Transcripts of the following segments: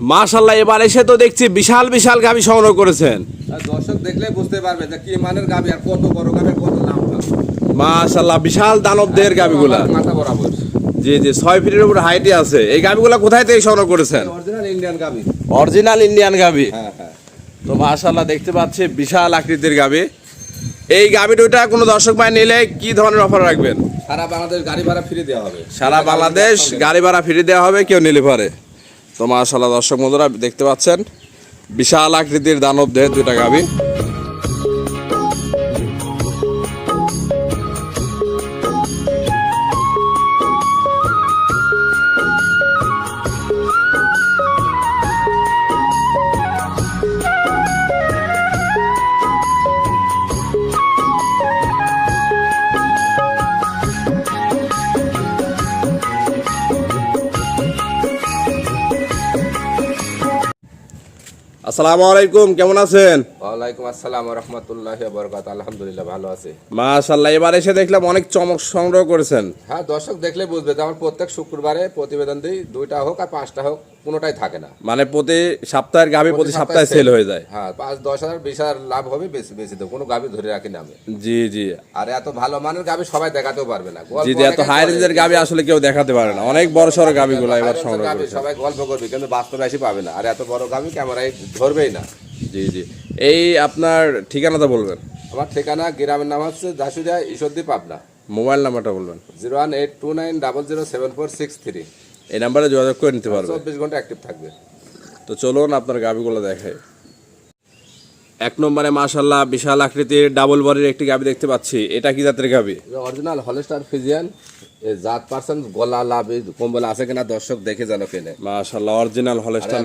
মাশাল্লাহ এবার এসে তো দেখছি বিশাল বিশাল গাভী সংগ্রহ করেছেন। দর্শক দেখলে বুঝতে পারবে যে কি মানের গাবি আর কত বড় গাবি কত লম্বা মাশাল্লাহ বিশাল দানব দেহের গাভীগুলা আমার মাথা বরাবর। জি জি ছয় ফিটের উপর হাইটে আছে। এই গাভীগুলা কোথায় থেকে সংগ্রহ করেছেন? অরিজিনাল ইন্ডিয়ান গাবি। অরিজিনাল ইন্ডিয়ান গাভী হ্যাঁ হ্যাঁ। তো মাশাল্লাহ দেখতে পাচ্ছি বিশাল আকৃতির গাভী এই গাভী দুইটা কোনো দর্শক ভাই নিলে কি ধরনের অফার রাখবেন? সারা বাংলাদেশ গাড়ি ভাড়া ফ্রি দেওয়া হবে। সারা বাংলাদেশ গাড়ি ভাড়া ফিরে দেওয়া হবে কেউ নিলে পারে। তো মাশাল্লাহ দর্শক বন্ধুরা দেখতে পাচ্ছেন? বিশাল আকৃতির দানব দেহের দুইটা গাভী। আসসালামু আলাইকুম কেমন আছেন? ওয়ালাইকুম আসসালাম রহমতুল্লাহ বরকাত আলহামদুলিল্লাহ ভালো আছে। মাশাল্লাহ এবার এসে দেখলাম অনেক চমক সংগ্রহ করেছেন। হ্যাঁ দর্শক দেখলে বুঝবে আমার প্রত্যেক শুক্রবারে প্রতিবেদন দিই দুইটা হোক আর পাঁচটা হোক। কোনোটাই থাকে না। মানে প্রতি সপ্তাহের গাভী প্রতি সপ্তাহে সেল হয়ে যায়। হ্যাঁ পাঁচ দশ হাজার বিশ হাজার লাভ হবে বেশি বেশি দেবো কোনো গাভি ধরে রাখি না আমি। জি জি। আর এত ভালো মানের গাভি সবাই দেখাতেও পারবে না। জি জি এত হাই রেঞ্জের গাভী আসলে কেউ দেখাতে পারে না। অনেক বড় সড়ো গাভীগুলো এবার সংগ্রহ সবাই গল্প করবে কিন্তু বাস্তবে এসে পাবে না। আর এত বড় গাভি ক্যামেরায় ধরবেই না। জি জি। এই আপনার ঠিকানাটা বলবেন? আমার ঠিকানা গ্রামের নাম হচ্ছে দাসুরিয়া ঈশ্বরদী পাবনা। মোবাইল নাম্বারটা বলবেন। Zero one eight two nine double zero seven four six three. এই নাম্বারে যোগাযোগ করে নিতে পারবেন চব্বিশ ঘণ্টা অ্যাক্টিভ থাকবে। তো চলুন আপনার গাভিগুলো দেখাই। এক নম্বরে মাশাল্লাহ বিশাল আকৃতির ডাবল বডির একটি গাভি দেখতে পাচ্ছি। এটা কি জাতের গাভি অরিজিনাল হলস্টার ফিজিয়ান জাত পার্সেন্ট গলা লাভ কম্বল আছে কিনা দর্শক দেখে যেন কেনে মাশাল্লাহ অরিজিনাল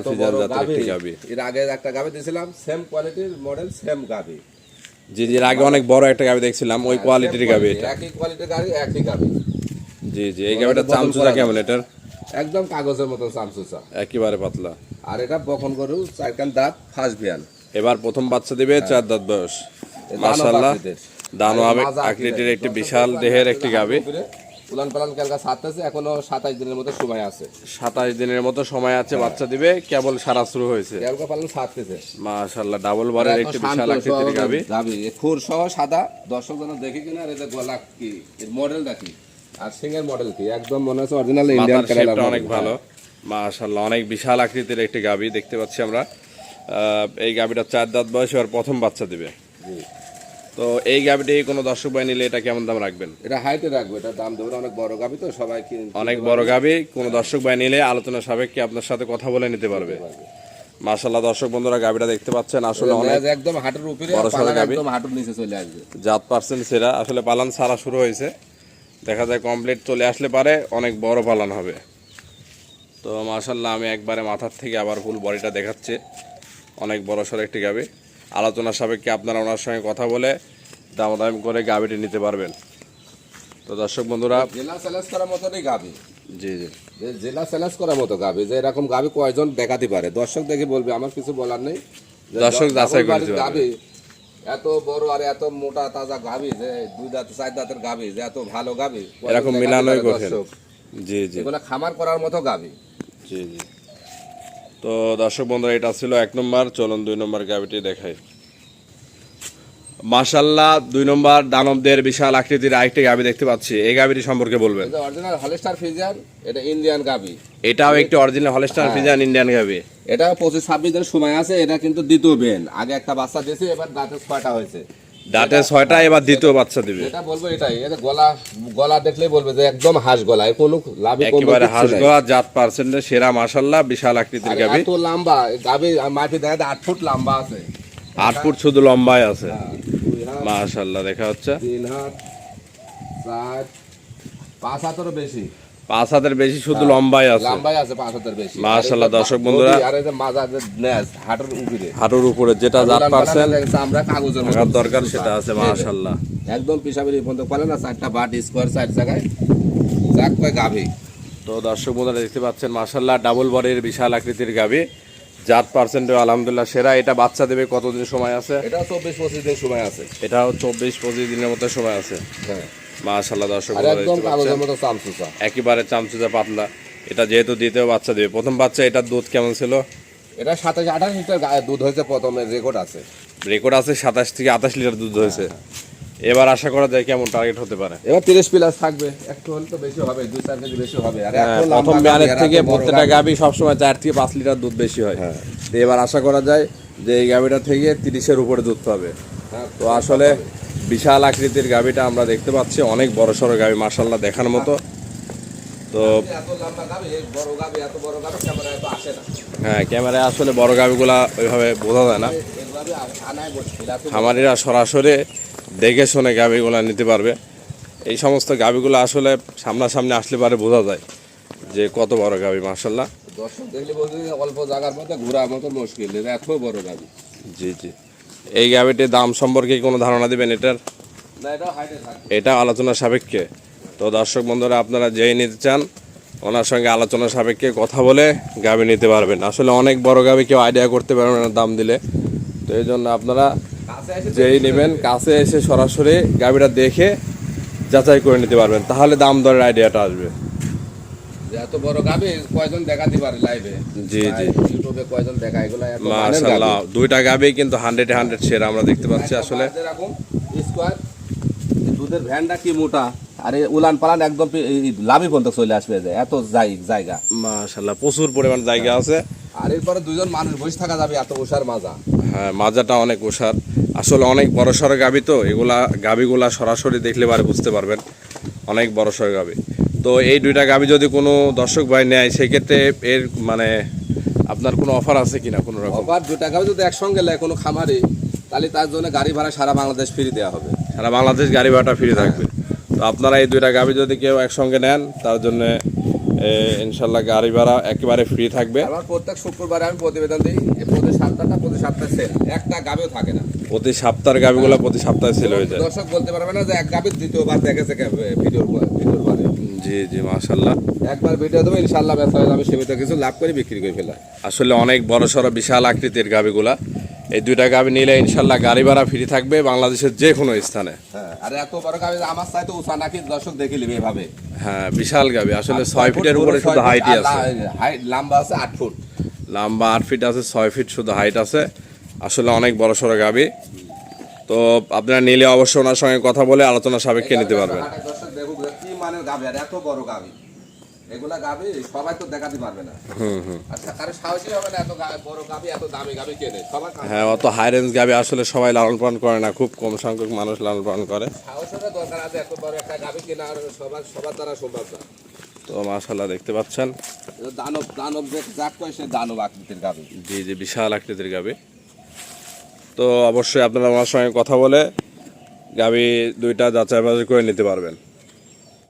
ফিজার বড় জাতের একটি গাভী, গাভি এর আগে একটা গাভি দিয়েছিলাম সেম কোয়ালিটির মডেল সেম গাভি জি জি এর আগে অনেক বড় একটা গাভি দেখছিলাম ওই কোয়ালিটির গাভি এটা একই কোয়ালিটির গাড়ি একই গাভি জি জি এই গাভিটা চামচুচা কেমন এটার? একদম কাগজের মতন সামসুসা একেবারে পাতলা। আর এটা বখন গরু চারকান দাঁত ফার্স্ট বিয়ান। এবার প্রথম বাচ্চা দিবে চার দাঁত বয়স। মাশাল্লাহ দানো মাজা আকৃতির। একটি বিশাল দেহের একটি উলান পালান সারতেছে এখনও সাতাইশ দিনের মতো সময় আছে। সাতাশ দিনের মতো সময় আছে বাচ্চা দিবে কেবল সারা শুরু হয়েছে। পালন মাশাল্লাহ ডাবল বারের একটি বিশাল আকৃতির গাভি। গাবি খুর সহ সাদা। দর্শক দেখি কিনা আর গলা কি এর মডেলটা কি? আর মডেল কি? একদম মনে হচ্ছে অরিজিনাল ইন্ডিয়ান মাথার অনেক ভালো। মাশাল্লাহ অনেক বিশাল আকৃতির একটি গাভি দেখতে পাচ্ছি আমরা। এই গাভিটা চার দাঁত বয়স আর প্রথম বাচ্চা দিবে। তো এই গাভিটি কোনো দর্শক ভাই নিলে এটা কেমন দাম রাখবেন? এটা হাইটে রাখব এটা দাম দেবো না, অনেক বড় গাবি তো সবাই কিন অনেক বড় গাভি কোনো দর্শক ভাই নিলে আলোচনা সাপেক্ষে আপনার সাথে কথা বলে নিতে পারবে। মাশাল্লাহ দর্শক বন্ধুরা গাভিটা দেখতে পাচ্ছেন আসলে অনেক একদম হাঁটুর উপরে বড় সড়ো গাভী। একদম হাঁটুর নিচে চলে আসবে। জাত পার্সেন্ট সেরা আসলে পালান সারা শুরু হয়েছে। দেখা যায় কমপ্লিট চলে আসলে পারে অনেক বড় পালান হবে। তো মাশাল্লাহ আমি একবারে মাথার থেকে আবার ফুল বডিটা দেখাচ্ছে। অনেক বড় সড়ো একটি গাবি। আলোচনা সাপেক্ষে আপনারা ওনার সঙ্গে কথা বলে দামাদামি করে গাবিটি নিতে পারবেন। তো দর্শক বন্ধুরা জেলা স্যালেস করার মতনই গাবি। জি জি। জেলা স্যালেস করার মতো গাবি যে এরকম গাবি কয়জন দেখাতে পারে? দর্শক দেখে বলবে আমার কিছু বলার নেই। দর্শক যাচাই double করে এত বড় আর এত মোটা তাজা গাবি যে দুই দাঁত চার দাঁতের গাবি যে এত ভালো গাবি এরকম মিলানোই করেন জি জি। এগুলো খামার করার মতো গাবি জি জি। তো দর্শক বন্ধুরা এটা ছিল এক নম্বর। চলুন দুই নম্বর গাবিটি দেখাই। মাশাল্লাহ দুই নম্বর দানবদের বিশাল আকৃতির আরেকটি গাবি দেখতে পাচ্ছি। এই গাবিটি সম্পর্কে বলবেন? অরিজিনাল হলস্টার ফিজার এটা ইন্ডিয়ান গাবি। এটাও একটি অরিজিনাল হলস্টার ফিজান ইন্ডিয়ান গাবি। এটা পঁচিশ ছাব্বিশ দিনের সময় আছে এটা কিন্তু দ্বিতীয় বেন আগে একটা বাচ্চা দিয়েছে এবার দাঁতের ছয়টা হয়েছে। দাঁতে ছয়টা এবার দ্বিতীয় বাচ্চা দিবে। এটা বলব এটাই এটা গলা গলা দেখলেই বলবে যে একদম হাঁস গলা কোনো কম একেবারে হাঁসগোয়া জাত পার্সেন্টের সেরা মাশাল্লাহ বিশাল আকৃতির গাবি। এত লম্বা গাবি মাটি দেখা যায় আট ফুট লম্বা আছে। আট ফুট শুধু লম্বায় আছে। হ্যাঁ, মাশাল্লাহ দেখা হচ্ছে। তিন হাত চার পাঁচ হাতেরও বেশি। পাঁচ হাতের বেশি শুধু লম্বায় আছে। লম্বাই আছে পাঁচ হাতের বেশি। মাশাআল্লাহ, দর্শক বন্ধুরা। আর এই যে মাজা যে নেজ হাঁটুর উপরে। হাঁটুর উপরে যেটা জাত পার্সেন্ট আমরা কাগজের মতো দরকার সেটা আছে মাশাল্লাহ একদম পিসাবের পর্যন্ত পালে না চারটা বাট স্কোয়ার চার জায়গায়। যাক কয় গাভি। তো দর্শক বন্ধুরা দেখতে পাচ্ছেন মাশাল্লাহ ডাবল বডির বিশাল আকৃতির গাবি জাত পার্সেন্টে আলহামদুলিল্লাহ সেরা। এটা বাচ্চা দেবে কতদিন সময় আছে? এটা চব্বিশ পঁচিশ দিন সময় আছে। এটাও চব্বিশ পঁচিশ দিনের মতো সময় আছে। হ্যাঁ। মাশাল্লাহ দর্শক মতো চামচুচা। পাতলা। এটা যেহেতু দ্বিতীয় বাচ্চা দিবে প্রথম বাচ্চা এটার দুধ কেমন ছিল? এটা সাতাশ আঠাশ লিটার দুধ হয়েছে প্রথমে রেকর্ড আছে। রেকর্ড আছে সাতাশ থেকে আঠাশ লিটার দুধ হয়েছে। এবার আশা করা যায় কেমন টার্গেট হতে পারে? এবার তিরিশ প্লাস থাকবে। একটু হলে তো বেশি হবে দুই চার কেজি বেশি হবে। আর এখন প্রথম ব্যানের থেকে প্রত্যেকটা গাভী। গাভি সবসময় চার থেকে পাঁচ লিটার দুধ বেশি হয়। হ্যাঁ। তো এবার আশা করা যায় যে এই গাভীটা থেকে তিরিশের উপরে দুধ পাবে। হ্যাঁ, তো আসলে বিশাল আকৃতির গাভীটা আমরা দেখতে পাচ্ছি অনেক বড় সড়ো গাবি মার্শাল্লাহ দেখার মতো। তো। হ্যাঁ ক্যামেরায় আসলে বড় গাভিগুলা ওইভাবে বোঝা যায় না। খামারিরা সরাসরি দেখে শুনে গাভিগুলা নিতে পারবে। এই সমস্ত গাভিগুলো আসলে সামনাসামনি আসলে পারে বোঝা যায় যে কত বড় গাভি মার্শাল্লাহ দর্শক দেখলে বলছে অল্প জায়গার মধ্যে ঘোরার মতো মুশকিল এত বড় গাভী জি জি। এই গাভিটির দাম সম্পর্কে কোনো ধারণা দিবেন এটার? এটা হাইটে থাকবে। এটা আলোচনা সাপেক্ষে। তো দর্শক বন্ধুরা আপনারা যেই নিতে চান ওনার সঙ্গে আলোচনা সাপেক্ষে কথা বলে গাবি নিতে পারবেন। আসলে অনেক বড় গাভি কেউ আইডিয়া করতে পারবে না দাম দিলে। তো এই জন্য আপনারা যেই নেবেন কাছে এসে সরাসরি গাবিটা দেখে যাচাই করে নিতে পারবেন। তাহলে দাম দরের আইডিয়াটা আসবে। এত বড় কয়জন দেখাতে পারে লাইভে জি, জি। ইউটিউবে কয়জন দেখা এগুলো দুইটা কিন্তু সেরা আমরা দেখতে পাচ্ছি আসলে। স্কোয়ার দুধের ভ্যানটা কি মোটা? আর উলান পালান একদম পি- এই লাভি পর্যন্ত চলে আসবে যে এত জায়গা মাশাল্লাহ প্রচুর পরিমাণ জায়গা আছে। আর এরপরে দুজন মানুষ বসে থাকা যাবে এত উষার মাজা। হ্যাঁ মাজাটা অনেক ওষার আসলে অনেক বড় সড়ো গাবি তো এগুলা গাবিগুলা সরাসরি দেখলে পারে বুঝতে পারবেন। অনেক বড় সড়ো গাবি। তো এই দুইটা গাবি যদি কোনো দর্শক ভাই নেয় সেক্ষেত্রে এর মানে আপনার কোনো অফার আছে কিনা কোনো রকম? অফার দু টাকা যদি একসঙ্গে নেয় কোনো খামারে তাহলে তার জন্য গাড়ি ভাড়া সারা বাংলাদেশ ফ্রি দেওয়া হবে। সারা বাংলাদেশ গাড়ি ভাড়া ফ্রি থাকবে। তো আপনারা এই দুইটা গাবি যদি কেউ একসঙ্গে নেন তার জন্য ইনশাল্লাহ গাড়ি ভাড়া একেবারে ফ্রি থাকবে। আমার প্রত্যেক শুক্রবারে আমি প্রতিবেদন দিই প্রতি সপ্তাহটা প্রতি সপ্তাহে সেল একটা গাবেও থাকে না। প্রতি সপ্তাহের গাবিগুলো প্রতি সপ্তাহে সেল হয়ে যায়। দর্শক বলতে পারবে না যে এক গাবির দ্বিতীয়বার দেখেছে ভিডিওর ভিডিওর পরে। জি জি মাশাল্লাহ। একবার ভিডিও দেবো ইনশাল্লাহ ব্যবসা যাবে সীমিত কিছু লাভ করে বিক্রি করে ফেলা। আসলে অনেক বড় সড়ো বিশাল আকৃতির গাবিগুলা এই দুইটা গাবি নিলে ইনশাল্লাহ গাড়ি ভাড়া ফ্রি থাকবে বাংলাদেশের যে কোনো স্থানে। হ্যাঁ আর এত বড় গাবি আমার চাইতে উঁচা নাকি দর্শক দেখে নিবে এভাবে। হ্যাঁ বিশাল গাবি আসলে ছয় ফিটের উপরে শুধু হাইটই আছে। হাইট লম্বা আছে আট ফুট। লম্বা আট ফিট আছে ছয় ফিট শুধু হাইট আছে। আসলে অনেক বড় সড়ো গাবি। তো আপনারা নিলে অবশ্যই ওনার সঙ্গে কথা বলে আলোচনা সাপেক্ষে নিতে পারবেন। কি মানের গাবি আর এত বড় গাবি। এগুলা গাবি সবাই তো দেখাতে পারবে না। আচ্ছা কারও সাহসী হবে না এত বড় গাবি এত দামি গাবি কেনে সবার হ্যাঁ অত হাই রেঞ্জ গাবি আসলে সবাই লালন পালন করে না খুব কম সংখ্যক মানুষ লালন পালন করে। সাহসের দরকার আছে এত বড় একটা গাবি কেনা আর সবার সবার দ্বারা সম্ভব না। তো মাশাল্লাহ দেখতে পাচ্ছেন। দানব দানব যে যাক কয় সে দানব আকৃতির গাবি। জি জি বিশাল আকৃতির গাবি। তো অবশ্যই আপনারা আমার সঙ্গে কথা বলে গাবি দুইটা যাচাই বাছাই করে নিতে পারবেন।